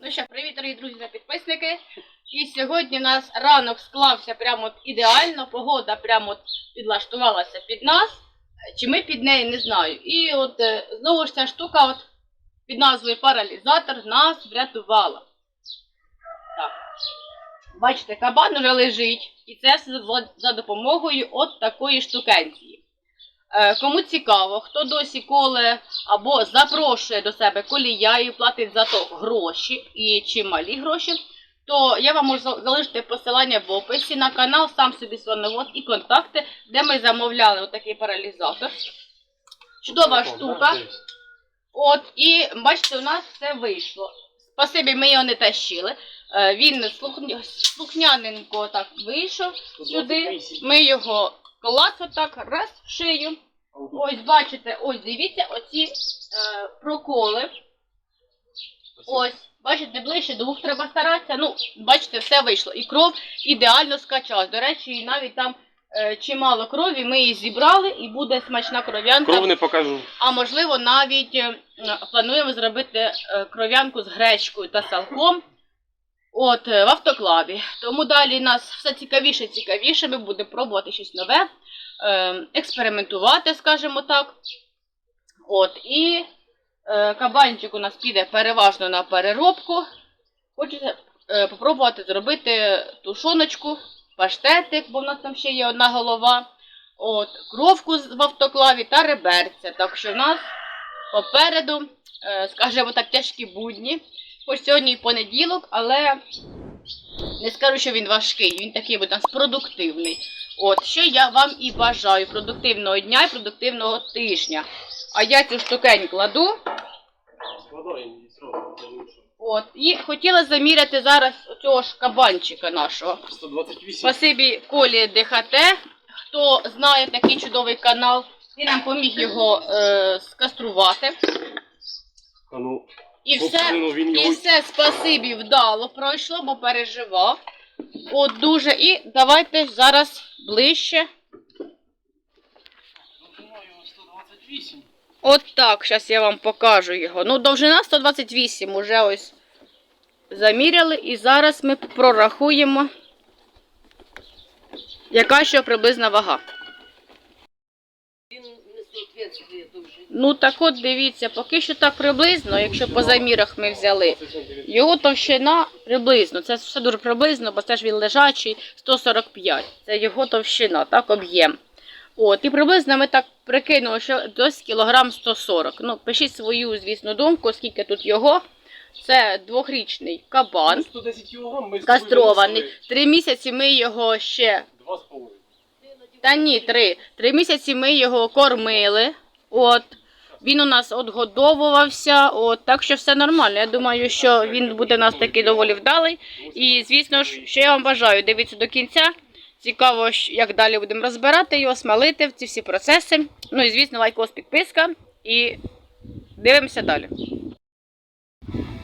Ну що, привіт, дорогі друзі та підписники. І сьогодні у нас ранок склався прямо от ідеально, погода прямо от підлаштувалася під нас. Чи ми під неї, не знаю. І от е, знову ж ця штука от, під назвою паралізатор нас врятувала. Так. Бачите, кабан уже лежить. І це все за- допомогою от такої штукенції. Е, Кому цікаво, хто досі коле або запрошує до себе колія і платить за то гроші і чималі гроші, то я вам можу залишити посилання в описі на канал, сам собі слоновод і контакти, де ми замовляли отакий паралізатор. Чудова штука. От, і бачите, у нас все вийшло. Спасибі, ми його не тащили. Е, Він слухняненько так вийшов сюди. Ми його клац отак, раз, в шию. Ось бачите, ось дивіться, оці е, проколи. Ось, бачите, ближче до вух треба старатися. Ну, бачите, все вийшло. І кров ідеально скачалась. До речі, і навіть там е, чимало крові, ми її зібрали і буде смачна кров'янка. Кров не покажу. А можливо, навіть е, плануємо зробити е, кров'янку з гречкою та салком. От, е, в автоклаві. Тому далі нас все цікавіше і цікавіше. Ми будемо пробувати щось нове, е, експериментувати, скажімо так. От, і е, кабанчик у нас піде переважно на переробку. Хочеться попробувати зробити тушоночку, паштетик, бо в нас там ще є одна голова. От, кровку в автоклаві та реберця. Так що в нас попереду, скажімо так, тяжкі будні. Хоч сьогодні і понеділок, але не скажу, що він важкий, він такий буде у нас продуктивний. От, що я вам і бажаю продуктивного дня і продуктивного тижня. А я цю штукень кладу. От, і хотіла заміряти зараз цього ж кабанчика нашого. 128. Спасибі Колі ДХТ. Хто знає такий чудовий канал, він нам поміг його е, скаструвати. А ну, І ну, все, ну, він і його... все спасибі вдало пройшло, бо переживав. От дуже. І давайте зараз ближче. От так, зараз я вам покажу його. Ну, довжина 128 уже ось заміряли. І зараз ми прорахуємо, яка що приблизна вага. Ну так от дивіться, поки що так приблизно, якщо по замірах ми взяли. Його товщина приблизно, це все дуже приблизно, бо це ж він лежачий 145. Це його товщина, так, об'єм. От, і приблизно ми так прикинули, що десь кілограм 140. Ну, пишіть свою, звісно, думку, скільки тут його. Це двохрічний кабан, 110 кілограм кастрований. Три місяці ми його ще Два з половиною. та ні, три. Три місяці ми його кормили. От. Він у нас отгодовувався, от, так що все нормально. Я думаю, що він буде у нас такий доволі вдалий. І, звісно ж, що я вам бажаю, дивіться до кінця. Цікаво, як далі будемо розбирати його, смалити в ці всі процеси. Ну і, звісно, лайкос, підписка. І дивимося далі.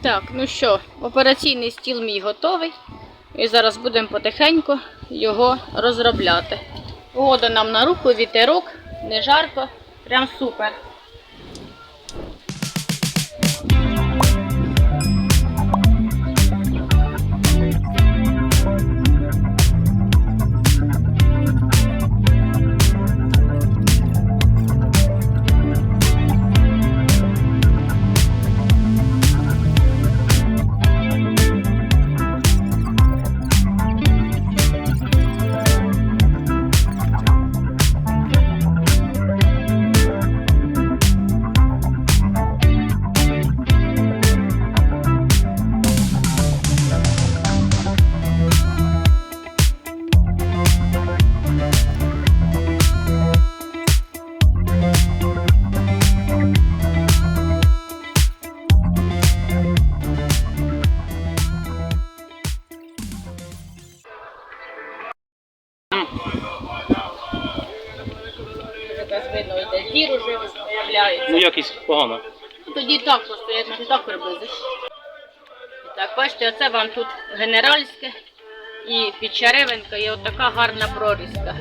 Так, ну що, операційний стіл мій готовий. І зараз будемо потихеньку його розробляти. Погода нам на руку, вітерок, не жарко, прям супер. Появляється. погано. Тоді так просто, я навіть так приблизиш. Так, бачите, оце вам тут генеральське і підчеревинка, і отака гарна прорізка.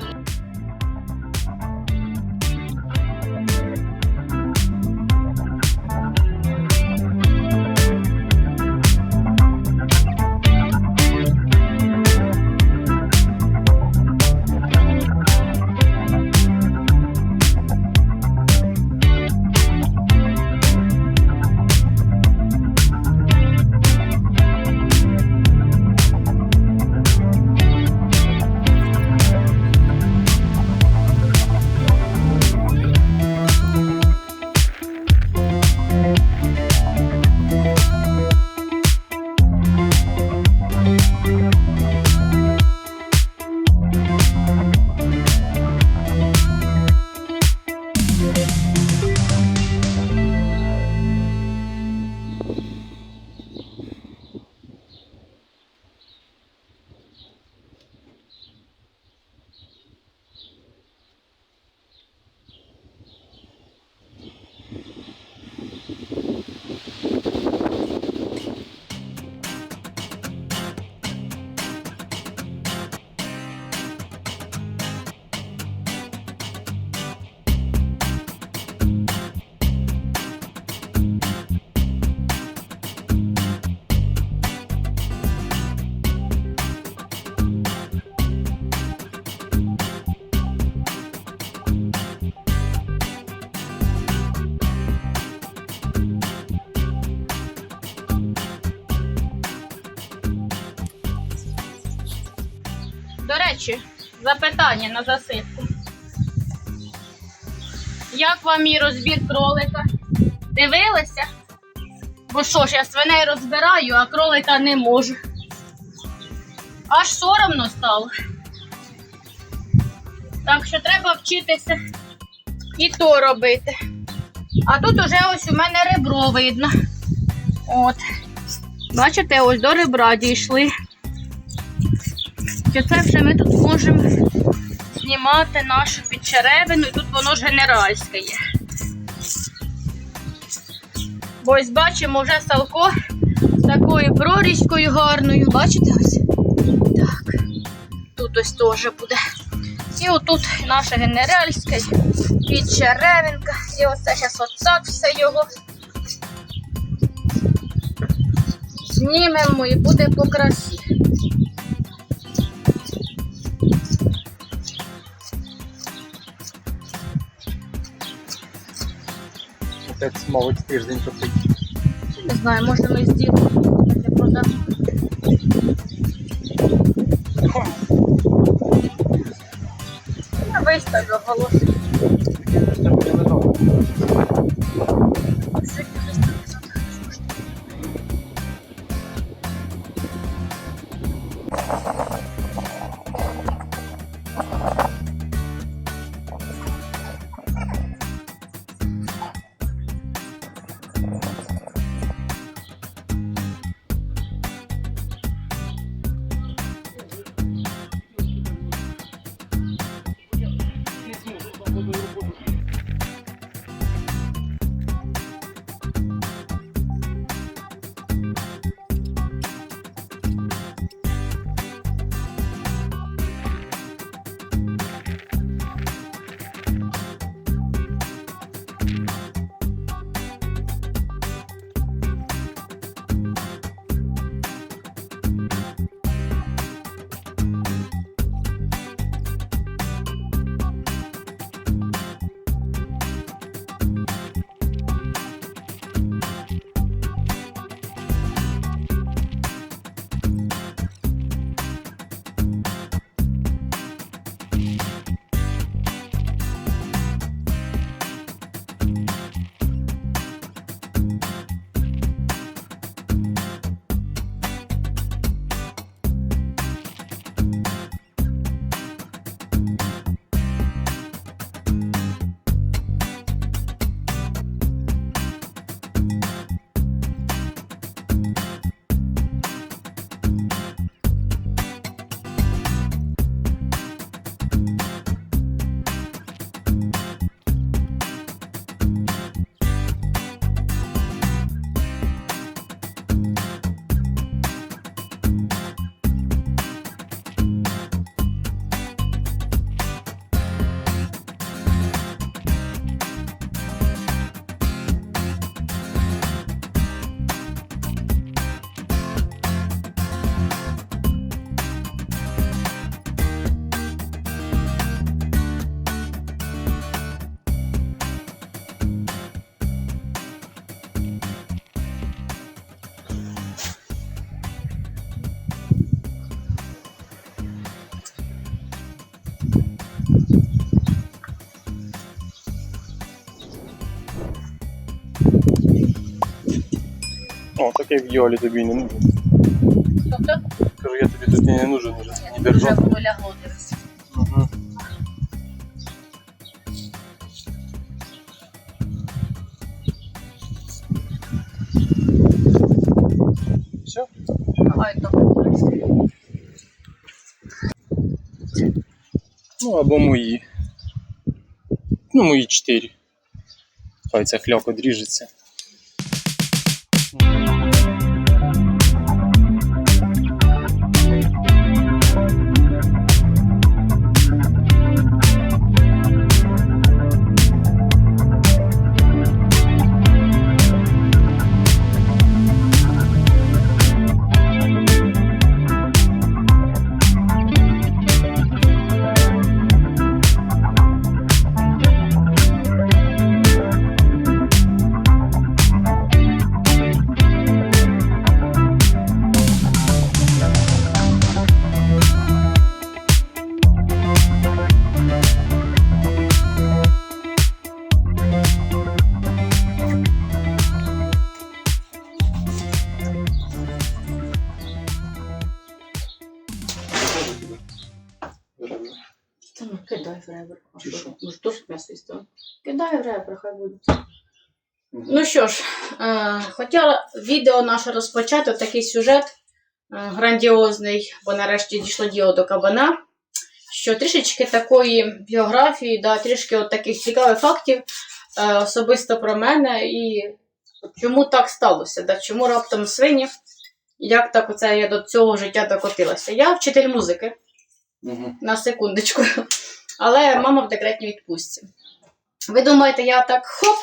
Запитання на засипку. Як вам мій розбір кролика? Дивилися? Бо що ж, я свиней розбираю, а кролика не можу. Аж соромно стало. Так що треба вчитися і то робити. А тут уже ось у мене ребро видно. От. Бачите, ось до ребра дійшли. І це вже ми тут можемо знімати нашу підчеревину, і тут воно ж генеральське є. Бо ось бачимо вже салко з такою прорізькою гарною. Бачите ось? Так. Тут ось теж буде. І отут наша генеральська підчеревинка. І оце зараз отак все його. Знімемо і буде по красі. Отець, мабуть, тиждень топить. Не знаю, може ми продамо. Я виставлю голос. О, таке в Йолі тобі не нужен. Тобто, Кажу, я тобі тут не нужен уже. Не вже полягло. Угу. Все? Ай, Ну або мої. Ну, мої чотири. Хай це хляк одріжеться. теж м'ясо їсти. Кидаю ребра, хай будуть. Ну що ж, е, хотіла відео наше розпочати, такий сюжет е, грандіозний, бо нарешті дійшло діло до кабана. Що трішечки такої біографії, да, трішки от таких цікавих фактів е, особисто про мене і чому так сталося, да, чому раптом свині, як так оце я до цього життя докотилася. Я вчитель музики Мгм. на секундочку. Але мама в декретній відпустці. Ви думаєте, я так хоп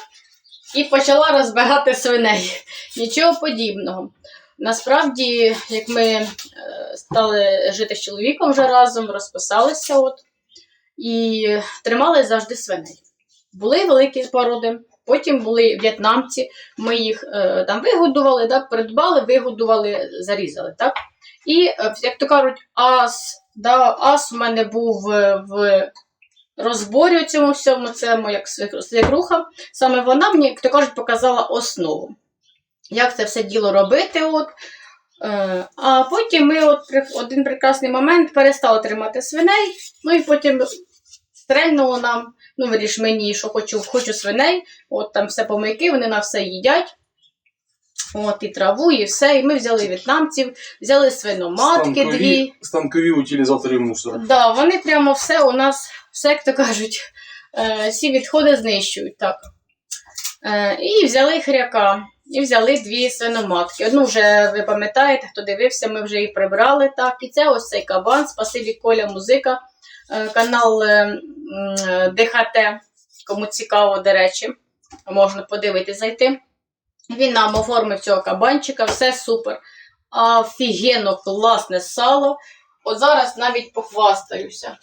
і почала розбирати свиней. Нічого подібного. Насправді, як ми е, стали жити з чоловіком вже разом, розписалися от, і тримали завжди свиней. Були великі породи, потім були в'єтнамці, ми їх е, там вигодували, да, придбали, вигодували, зарізали. Так? І, е, як то кажуть, ас, да, ас у мене був е, в розборі у цьому всьому, це моя свекруха. Саме вона мені, як то кажуть, показала основу. Як це все діло робити. От. Е, а потім ми от один прекрасний момент перестали тримати свиней, ну і потім стрельнуло нам, ну виріш мені, що хочу, хочу свиней, от там все помийки, вони на все їдять. От, і траву, і все. І ми взяли в'єтнамців, взяли свиноматки дві. станкові утилізатори мусора. Да, вони прямо все у нас, все, як то кажуть, е, всі відходи знищують. так. Е, і взяли хряка, і взяли дві свиноматки. Одну вже ви пам'ятаєте, хто дивився, ми вже її прибрали. так. І це ось цей кабан, спасибі Коля Музика, е, канал е, е, ДХТ, кому цікаво, до речі, можна подивитись зайти. Він нам оформив цього кабанчика, все супер. Офігенно класне сало. От зараз навіть похвастаюся.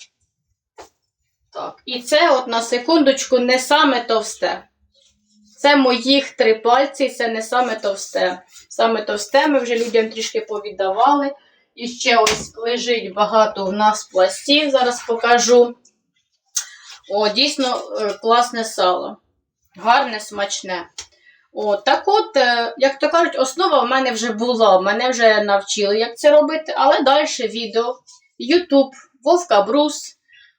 Так. І це от на секундочку не саме товсте. Це моїх три пальці, це не саме товсте. Саме товсте ми вже людям трішки повіддавали. І ще ось лежить багато у нас пластів, зараз покажу. О, дійсно е, класне сало. Гарне, смачне. О, так от, е, як то кажуть, основа в мене вже була, мене вже навчили, як це робити, але далі відео, Ютуб, Вовка Брус.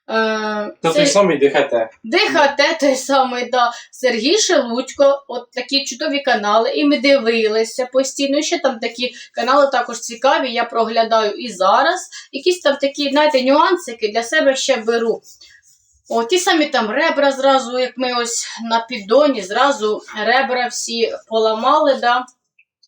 Е, це- той самий ДХТ. ДХТ той самий, да. Сергій Шелудько, от такі чудові канали, і ми дивилися постійно. І ще там такі канали також цікаві, я проглядаю і зараз. Якісь там такі, знаєте, нюансики для себе ще беру. О, ті самі там ребра зразу, як ми ось на піддоні, зразу ребра всі поламали, да,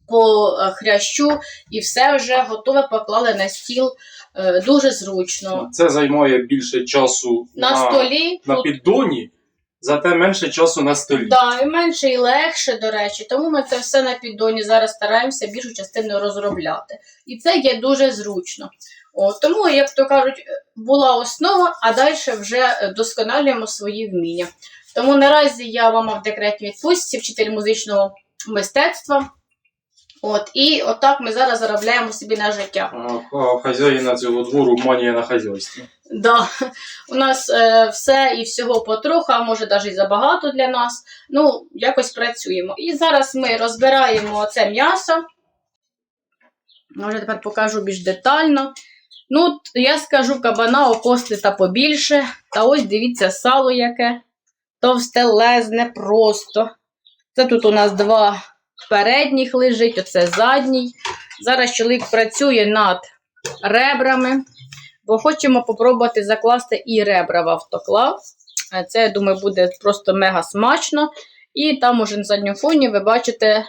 по е, хрящу, і все вже готове поклали на стіл. Е, дуже зручно. Це займає більше часу На столі. на піддоні, зате менше часу на столі. Да, і менше, і легше, до речі. Тому ми це все на піддоні зараз стараємося більшу частину розробляти. І це є дуже зручно. О, тому, як то кажуть, була основа, а далі вже досконалюємо свої вміння. Тому наразі я мама в декретній відпустці, вчитель музичного мистецтва. От, і отак ми зараз заробляємо собі на життя. А, хазяїна цього двору манія на хазяйстві. Да, у нас е, все і всього потроху, а може навіть і забагато для нас. Ну, якось працюємо. І зараз ми розбираємо це м'ясо. Може, тепер покажу більш детально. Ну, я скажу кабана окости та побільше. Та ось дивіться сало яке. Товстелезне просто. Це тут у нас два передніх лежить, оце задній. Зараз чоловік працює над ребрами бо хочемо попробувати закласти і ребра в автоклав. Е, Це, я думаю, буде просто мега смачно. І там уже на задньому фоні ви бачите,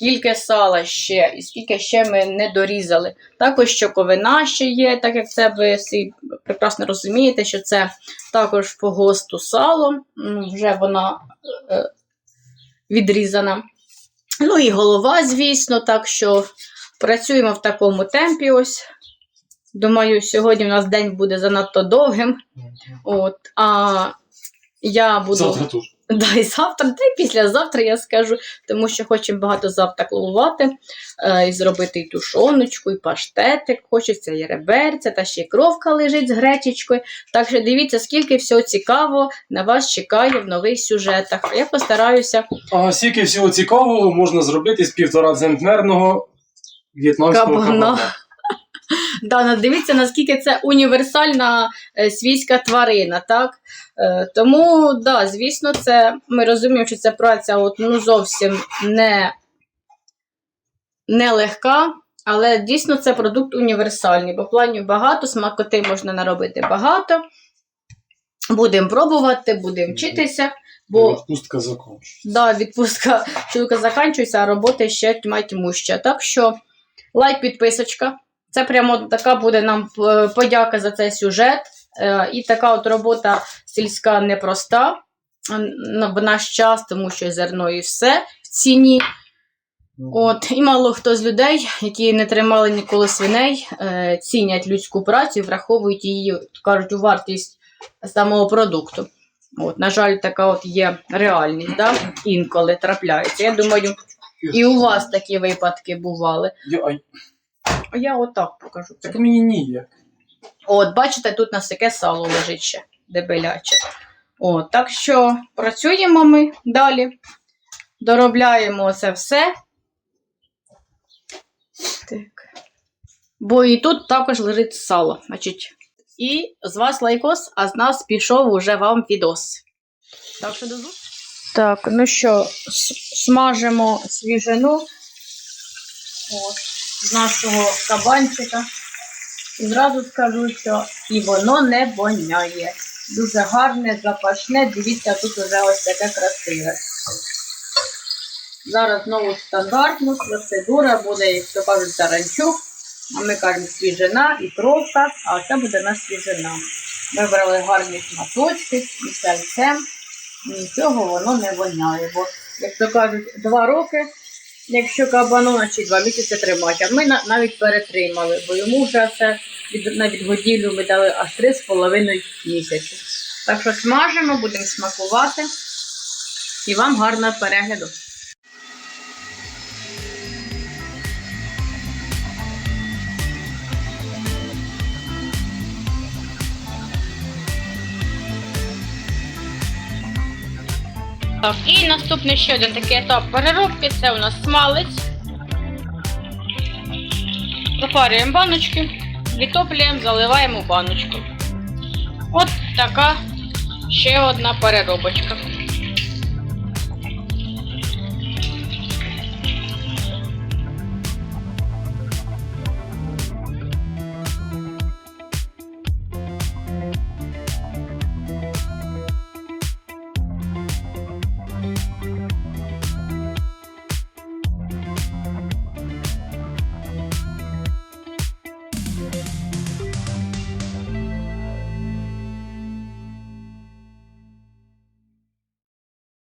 скільки сала ще, і скільки ще ми не дорізали. Також щоковина ще є, так як це ви всі прекрасно розумієте, що це також по госту сало. Вже вона е, відрізана. Ну і голова, звісно, так що працюємо в такому темпі. ось. Думаю, сьогодні у нас день буде занадто довгим. От, а я буду. Да, і завтра, та й післязавтра я скажу, тому що хочемо багато завтра клувати, е, і зробити і тушоночку, і паштетик, хочеться і реберця, та ще й кровка лежить з гречечкою. Так що дивіться, скільки всього цікавого на вас чекає в нових сюжетах. Я постараюся А скільки всього цікавого можна зробити з півтора центнерного в'єтнамського Кабана. кабана. Да, ну, дивіться, наскільки це універсальна е, свійська тварина, так? Е, тому, да, звісно, це ми розуміємо, що ця праця от, ну, зовсім не, не легка, але дійсно це продукт універсальний, бо планів багато, смакоти можна наробити багато. Будемо пробувати, будемо вчитися, бо Відпустка закінчується. Да, відпустка чоловіка закінчується, а роботи ще тьма тьмуща. Так що лайк, підписочка. Це прямо така буде нам е, подяка за цей сюжет. Е, І така от робота сільська непроста в наш час, тому що зерно і все в ціні. От, і мало хто з людей, які не тримали ніколи свиней, е, цінять людську працю і враховують її, кажуть, у вартість самого продукту. От, на жаль, така от є реальність, да? інколи трапляється. Я думаю, і у вас такі випадки бували. Я, а, Я отак покажу. так мені ніяк. От, бачите, тут у нас таке сало лежить ще дебеляче. От, так що працюємо ми далі. Доробляємо це все. Так. Бо і тут також лежить сало. Значить. І з вас лайкос, а з нас пішов уже вам відос. Так що до зустрічі. Так, ну що, смажимо свіжину От, з нашого кабанчика. І зразу скажу, що і воно не воняє. Дуже гарне, запашне. Дивіться, тут уже ось таке красиве. Зараз знову стандартно, процедура буде, як то кажуть, таранчук. А ми кажемо свіжина і кровка, а це буде на свіжина. Ми брали гарні шматочки і сальцем. Нічого воно не воняє. Бо, як то кажуть, два роки, якщо кабану, значить два місяці тримати. А ми навіть перетримали, бо йому вже це від, на відгодівлю ми дали аж три з половиною місяці. Так що смажимо, будемо смакувати. І вам гарного перегляду. Так, і наступний ще один такий етап переробки це у нас смалець. Запарюємо баночки, відтоплюємо, заливаємо баночку. От така ще одна переробочка.